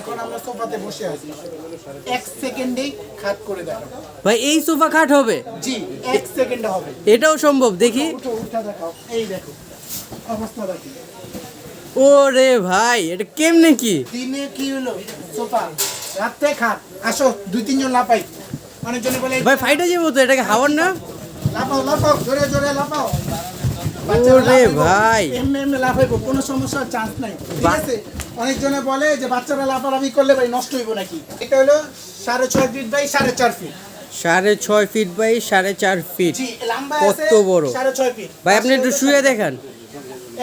এখন আমরা সোফাতে বসে আছি। এক সেকেন্ডেই খাট করে দেখাবো। ভাই এই সোফা খাট হবে? জি এক সেকেন্ডে হবে। এটাও সম্ভব দেখি। উঠো উঠা দেখাও। এই দেখো অবস্থা দেখি। ও রে ভাই এটা কেমনে কি? দিনে কি হলো? সোফা রাত্রে খাট। আসো দুই তিনজন লাপাই অনেকজনে বলে ভাই ফাইটে যাব তো এটাকে হাওয়ার না? লাফাও লাফাও জোরে জোরে লাফাও। ওরে ভাই। এমনি এমনি লাফাইবো কোনো সমস্যার চান্স নাই। ঠিক আছে? অনেকজনে বলে যে বাচ্চারা লাফালাফি করলে ভাই নষ্ট হইব নাকি? এটা হলো সাড়ে ছয় ফিট বাই সাড়ে চার ফিট সাড়ে ছয় ফিট বাই সাড়ে চার ফিট কত বড়? সাড়ে ছয় ফিট ভাই আপনি একটু শুয়ে দেখান।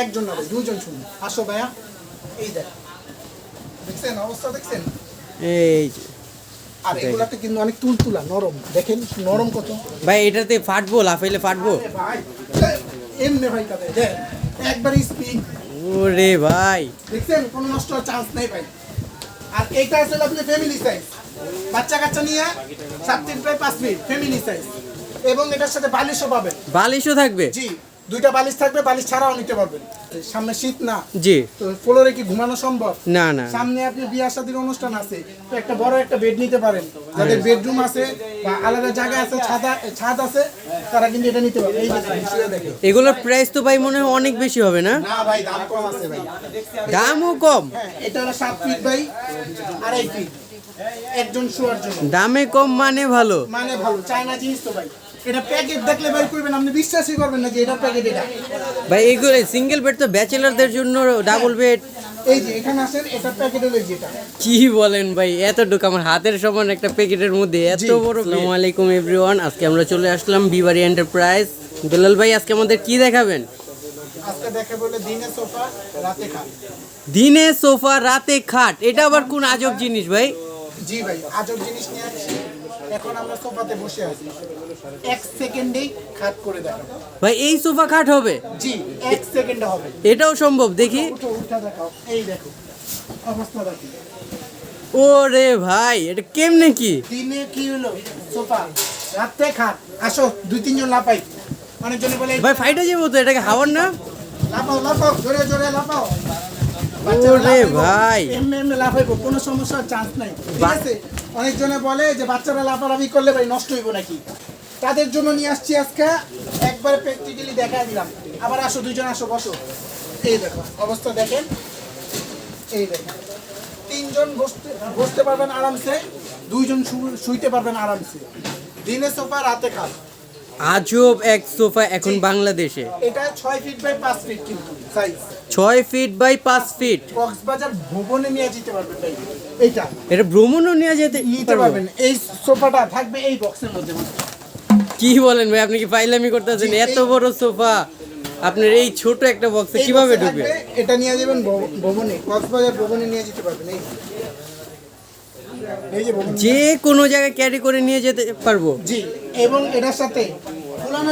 একজন না ভাই দুজন শুনুন। আসো ভাইয়া এই দেখ। দেখছেন অবস্থা দেখছেন? এই। আর এগুলাতে কিন্তু অনেক তুলতুলা নরম। দেখেন নরম কত। ভাই এটাতে ফাটবো লাফাইলে ফাটবো। ভাই এমনি ভাই দেখ একবার ওরে ভাই। দেখছেন কোনো নষ্ট হওয়ার চান্স নেই ভাই। আর এইটা আসলে আপনি ফ্যামিলি সাইজ বাচ্চা কাচ্চা নিয়ে সাত ফিট বাই পাঁচ মিনিট ফ্যামিলি সাইজ এবং এটার সাথে বালিশও পাবেন। বালিশও থাকবে? জি দুইটা বালিশ থাকবে বালিশ ছাড়াও নিতে পারবেন। সামনে শীত না। জি। তো ফ্লোরে কি ঘুমানো সম্ভব? না না। সামনে আপনি বিয়া শাদীর অনুষ্ঠান আছে। তো একটা বড় একটা বেড নিতে পারেন। যাদের বেডরুম আছে বা আলাদা জায়গা আছে ছাদ ছাদ আছে তারা কিন্তু এটা নিতে পারবে। এই এগুলোর প্রাইস তো ভাই মনে হয় অনেক বেশি হবে না? না ভাই দাম কম আছে ভাই। দামও কম। হ্যাঁ এটা হলো সাত ফিট বাই আড়াই ফিট একজন শোয়ার জন্য। দামে কম মানে ভালো। মানে ভালো চায়না জিনিস তো ভাই। এটা প্যাকেট দেখলে বের করবেন আপনি বিশ্বাসই করবেন না যে এটা প্যাকেট এটা। ভাই এগুলো সিঙ্গেল বেড তো ব্যাচেলারদের জন্য ডাবল বেড এই যে এখানে আসেন এটা প্যাকেট হলো যেটা। কি বলেন ভাই এতটুকু আমার হাতের সমান একটা প্যাকেটের মধ্যে এত বড় আসসালামু আলাইকুম এভরিওয়ান আজকে আমরা চলে আসলাম বিবারি এন্টারপ্রাইজ বেলাল ভাই আজকে আমাদের কি দেখাবেন? আজকে দেখে দিনে সোফা রাতে খান দিনে সোফা রাতে খাট। এটা আবার কোন আজব জিনিস ভাই? জি ভাই আজব জিনিস নিয়ে আসছি। এখন আমরা সোফাতে বসে আছি। এক সেকেন্ডেই খাট করে দেখাবো। ভাই এই সোফা খাট হবে? জি এক সেকেন্ডে হবে। এটাও সম্ভব দেখি। উঠো উঠা দেখাও। এই দেখো অবস্থা দেখি। ও রে ভাই এটা কেমনে কি? দিনে কি হলো? সোফা রাত্রে খাট। আসো দুই তিনজন লাপাই অনেকজনে বলে ভাই ফাইটে যাব তো এটাকে হাওয়ার না? লাফাও লাফাও জোরে জোরে লাফাও। ওরে ভাই। এমনি এমনি লাফাইবো কোনো সমস্যার চান্স নাই। ঠিক আছে? অনেকজনে বলে যে বাচ্চারা লাফালাফি করলে ভাই নষ্ট হইব নাকি? তাদের জন্য নিয়ে আসছি আজকে। একবার প্র্যাকটিক্যালি দেখা দিলাম। আবার আসো দুইজন আসো বসো। এই দেখো অবস্থা দেখেন। এই দেখেন। তিনজন বসতে বসতে পারবেন আরামসে দুইজন শুইতে পারবেন আরামসে। দিনে সোফা রাতে খাল আজব এক সোফা এখন বাংলাদেশে। এটা ছয় ফিট বাই পাঁচ ফিট কিন্তু সাইজ ছয় ফিট বাই পাঁচ ফিট কক্সবাজার ভবনে নিয়ে যেতে পারবেন ভাই এইটা। এটা ভ্রমণও নিয়ে যেতে নিতে পারবেন। এই সোফাটা থাকবে এই বক্সের মধ্যে। কি বলেন ভাই আপনি কি ফাইলামি করতেছেন? জি, এত এই- বড় সোফা। আপনার এই ছোট একটা বক্সে কীভাবে ঢুকবে? এটা নিয়ে যাবেন ভবনে কক্সবাজার ভবনে নিয়ে যেতে পারবেন এই এই যে কোনো জায়গায় ক্যারি করে নিয়ে যেতে পারব। জি এবং এটার সাথে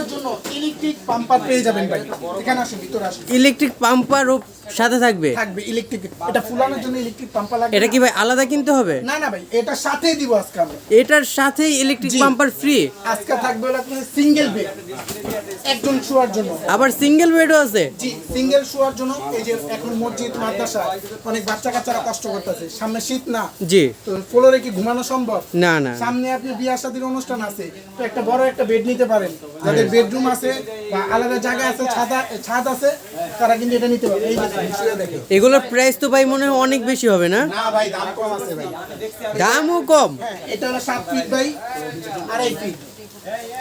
জন্য ইলেকট্রিক পাম্পার পেয়ে যাবেন ভাই। এখানে আসুন ভিতরে আসুন। ইলেকট্রিক পাম্পারও সাথে থাকবে? থাকবে ইলেকট্রিক এটা ফুলানোর জন্য ইলেকট্রিক পাম্পার লাগবে এটা কি ভাই আলাদা কিনতে হবে? না না ভাই এটা সাথেই দিব আজকে আমরা। এটার সাথেই ইলেকট্রিক। পাম্পার ফ্রি আজকে থাকবে হলো আপনার সিঙ্গেল বেড একজন শোয়ার জন্য। আবার সিঙ্গেল বেডও আছে? জি সিঙ্গেল শোয়ার জন্য। এই যে এখন মসজিদ মাদ্রাসা অনেক বাচ্চা কাচ্চারা কষ্ট করতেছে। সামনে শীত না? জি। তো ফ্লোরে কি ঘুমানো সম্ভব? না না। সামনে আপনি বিয়া শাদীর অনুষ্ঠান আছে। তো একটা বড় একটা বেড নিতে পারেন। যাদের বেডরুম আছে বা আলাদা জায়গা আছে ছাদ ছাদ আছে তারা কিন্তু এটা নিতে পারে এই দেখে এগুলোর প্রাইস তো ভাই মনে হয় অনেক বেশি হবে না? না ভাই দাম কম আছে ভাই। দামও কম। হ্যাঁ এটা হলো সাত ফিট বাই আড়াই ফিট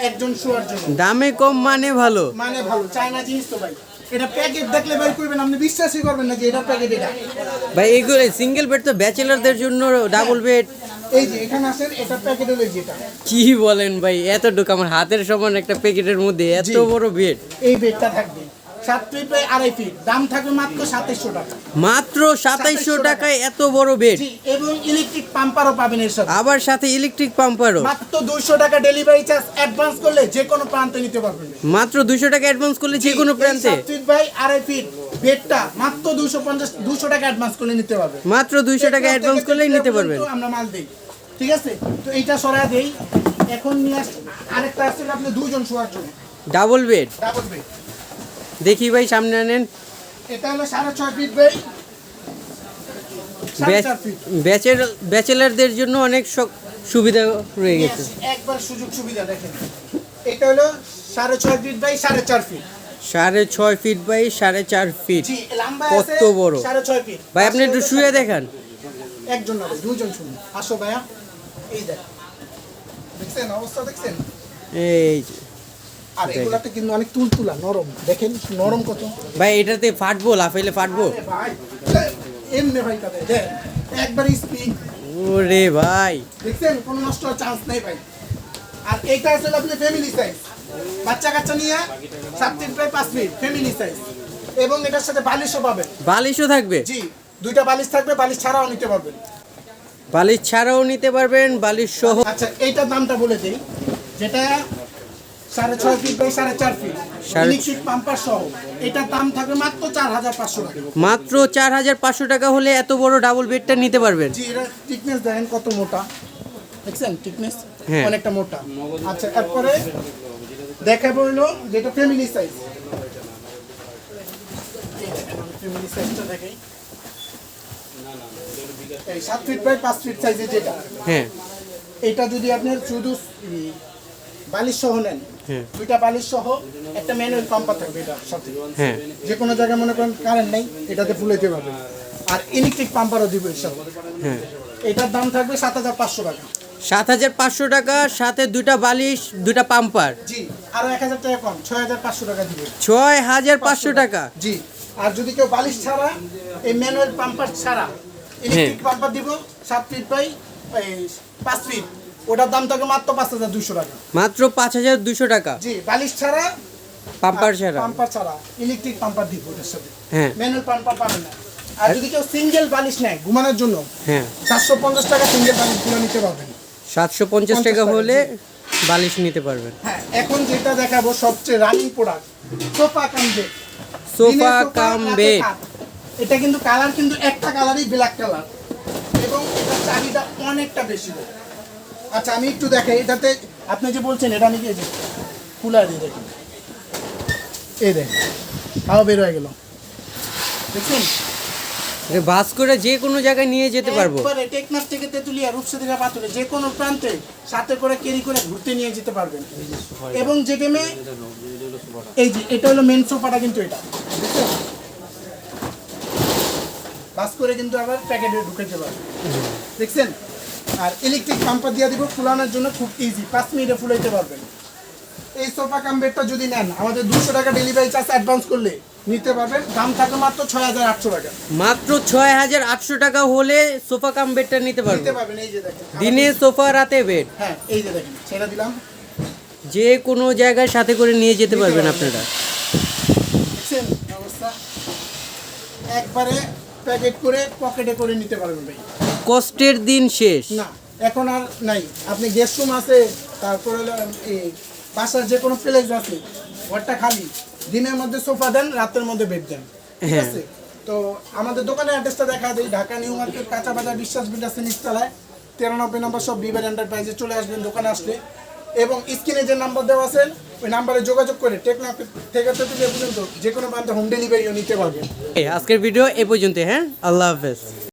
একজন শোয়ার জন্য। দামে কম মানে ভালো। মানে ভালো চায়না জিনিস তো ভাই। এটা প্যাকেট দেখলে বের করবেন আপনি বিশ্বাসই করবেন না যে এটা প্যাকেট এটা। ভাই এগুলো সিঙ্গেল বেড তো ব্যাচেলারদের জন্য ডাবল বেড এই যে এখানে আসেন এটা প্যাকেট হলো যেটা। কি বলেন ভাই এত এতটুকু আমার হাতের সমান একটা প্যাকেটের মধ্যে এত বড় বেড এই বেডটা থাকবে। সাত ফিট বাই আড়াই ফিট দাম থাকবে মাত্র সাতাইশশো টাকা। মাত্র সাতাইশশো টাকায় এত বড় বেড এবং ইলেকট্রিক পাম্পারও পাবেন এর সাথে। আবার সাথে ইলেকট্রিক পাম্পারও মাত্র দুইশো টাকা ডেলিভারি চার্জ অ্যাডভান্স করলে যে কোনো প্রান্তে নিতে পারবেন। মাত্র দুশো টাকা অ্যাডভান্স করলে যে কোনো প্রান্তে। সাত ফিট বাই আড়াই ফিট বেডটা মাত্র পঞ্চাশ দুশো টাকা অ্যাডভান্স করলে নিতে পারবেন। মাত্র দুইশো টাকা অ্যাডভান্স করলেই নিতে পারবেন। আমরা মাল দিই ঠিক আছে? তো এইটা সরা দেই। এখন নিয়ে আরেকটা আসছে আপনি দুজন শোয়ার জন্য। ডাবল বেড ডাবল বেড দেখি ভাই সামনে আনেন। এটা হলো সাড়ে ছয় ফিট সাড়ে ব্যাচেলারদের জন্য অনেক সুবিধা রয়ে গেছে। একবার সুযোগ সুবিধা দেখেন। এটা হলো সাড়ে ছয় ফিট বাই সাড়ে চার ফিট সাড়ে ছয় ফিট বাই সাড়ে চার ফিট কত বড়? ভাই আপনি একটু শুয়ে দেখান। একজন না দুজন শুনুন। আসো ভাইয়া। এই দেখ। দেখছেন অবস্থা দেখছেন? এই। আর এগুলাতে কিন্তু অনেক তুলতুলা নরম। দেখেন নরম কত। ভাই এটাতে ফাটবো লাফাইলে ফাটবো? ভাই এমনি ভাই দেখ একবার স্পিড ওরে ভাই। দেখছেন কোনো নষ্ট চান্স নেই ভাই। আর এইটা আসলে আপনি ফ্যামিলি সাইজ বাচ্চা কাচ্চা নিয়ে সাত ফিট বাই পাঁচ ফিট ফ্যামিলি সাইজ এবং এটার সাথে বালিশও পাবেন। বালিশও থাকবে? জি দুইটা বালিশ থাকবে বালিশ ছাড়াও নিতে পারবেন। বালিশ ছাড়াও নিতে পারবেন বালিশ সহ আচ্ছা এইটার দামটা বলে দিই। যেটা সাড়ে ছয় ফিট বাই সাড়ে চার ফিট ইলেকট্রিক পাম্পার সহ। এটার দাম থাকবে মাত্র চার হাজার পাঁচশো টাকা। মাত্র চার হাজার পাঁচশো টাকা হলে এত বড় ডাবল বেডটা নিতে পারবেন। জি এটা টিকনেস দেখেন কত মোটা। দেখছেন টিকনেস হ্যাঁ। অনেকটা মোটা। আচ্ছা তারপরে দেখাবো হলো যেটা ফ্যামিলি সাইজ ফ্যামিলি সাইজটা দেখাই। এই সাত ফিট বাই পাঁচ ফিট সাইজের যেটা। হ্যাঁ। এটা যদি আপনার শুধু বালিশ সহ নেন দুইটা বালিশ সহ একটা ম্যানুয়াল পাম্পার থাকবে সাথে। হ্যাঁ। যে কোনো জায়গায় মনে করেন কারেন্ট নেই এটাতে ফুলাইতে পারবে আর ইলেকট্রিক পাম্পারও দিব এর সাথে হ্যাঁ। এটার দাম থাকবে সাত হাজার পাঁচশো টাকা। সাত হাজার পাঁচশো টাকা সাথে দুইটা বালিশ দুইটা পাম্পার জি আরও এক হাজার টাকা কম ছয় হাজার পাঁচশো টাকা দিবে। ছয় হাজার পাঁচশো টাকা। জি আর যদি কেউ বালিশ ছাড়া এই ম্যানুয়াল পাম্পার ছাড়া ইলেকট্রিক পাম্পার দিব সাত ফিট বাই পাঁচ ফিট ওটার দাম থাকবে মাত্র পাঁচ হাজার দুশো টাকা। মাত্র পাঁচ হাজার দুশো টাকা? জি বালিশ ছাড়া পাম্পার ছাড়া? পাম্পার ছাড়া ইলেকট্রিক পাম্পার দিব ওটার সাথে। হ্যাঁ। ম্যানুয়াল পাম্পার পাবেন না। আর যদি কেউ সিঙ্গেল বালিশ নেয় ঘুমানোর জন্য হ্যাঁ। চারশো পঞ্চাশ টাকা সিঙ্গেল বালিশগুলো নিতে পারবেন। সাতশো পঞ্চাশ টাকা হলে বালিশ নিতে পারবেন। হ্যাঁ এখন যেটা দেখাবো সবচেয়ে running product sofa cum bed sofa cum bed এটা কিন্তু কালার কিন্তু একটা কালারই ব্ল্যাক কালার এবং এটা চাহিদা অনেকটা বেশি। আচ্ছা আমি একটু দেখাই। এটাতে আপনি যে বলছেন এটা আমি কি খুলে দিয়ে দেখুন। এই দেখ হাওয়া বের হয়ে গেল। দেখছেন? বাস করে যে কোনো জায়গায় নিয়ে যেতে পারব। টেকনাফ থেকে তেতুলিয়া রূপসা পাথরে যে কোনো প্রান্তে সাথে করে ক্যারি করে ঘুরতে নিয়ে যেতে পারবেন। এবং যে গেমে এই যে এটা হলো মেন সোফাটা কিন্তু এটা। বাস করে কিন্তু আবার প্যাকেটে ঢুকেতে পারবেন দেখছেন? আর ইলেকট্রিক পাম্পার দিয়ে দিব ফুলানোর জন্য খুব ইজি পাঁচ মিনিটে ফুলাইতে পারবেন। এই সোফা কাম বেডটা যদি নেন আমাদের দুশো টাকা ডেলিভারি চার্জ অ্যাডভান্স করলে নিতে পারবেন। দাম থাকে মাত্র ছয় হাজার আটশো টাকা। মাত্র ছয় হাজার আটশো টাকা হলে সোফা কাম বেডটা নিতে নিতে পারবেন এই যে দেখেন। দিনে সোফা রাতে বেড হ্যাঁ এই যে দেখেন ছেড়ে দিলাম। যে কোনো জায়গায় সাথে করে নিয়ে যেতে পারবেন আপনারা। দেখছেন অবস্থা? একবারে প্যাকেট করে পকেটে করে নিতে পারবেন ভাই। কষ্টের দিন শেষ। না এখন আর নাই। আপনি গেস্ট রুম আছে তারপরে বাসার যে কোনো প্লেস আছে ঘরটা খালি। দিনের মধ্যে সোফা দেন রাতের মধ্যে বেড দেন। ঠিক হ্যাঁ। আছে? তো আমাদের দোকানের অ্যাড্রেসটা দেখা দিই। ঢাকা নিউ মার্কেট কাঁচা বাজার বিশ্বাস বিল্ডার্সের নিচতলায় তেরানব্বই নম্বর সব বিবার এন্টারপ্রাইজে চলে আসবেন দোকানে আসলে। এবং স্ক্রিনে যে নাম্বার দেওয়া আছে ওই নাম্বারে যোগাযোগ করে টেকনাফ থেকে তেতুলিয়া পর্যন্ত যে কোনো প্রান্তে হোম ডেলিভারিও নিতে পারবেন আজকের ভিডিও এ পর্যন্ত হ্যাঁ? আল্লাহ হাফেজ।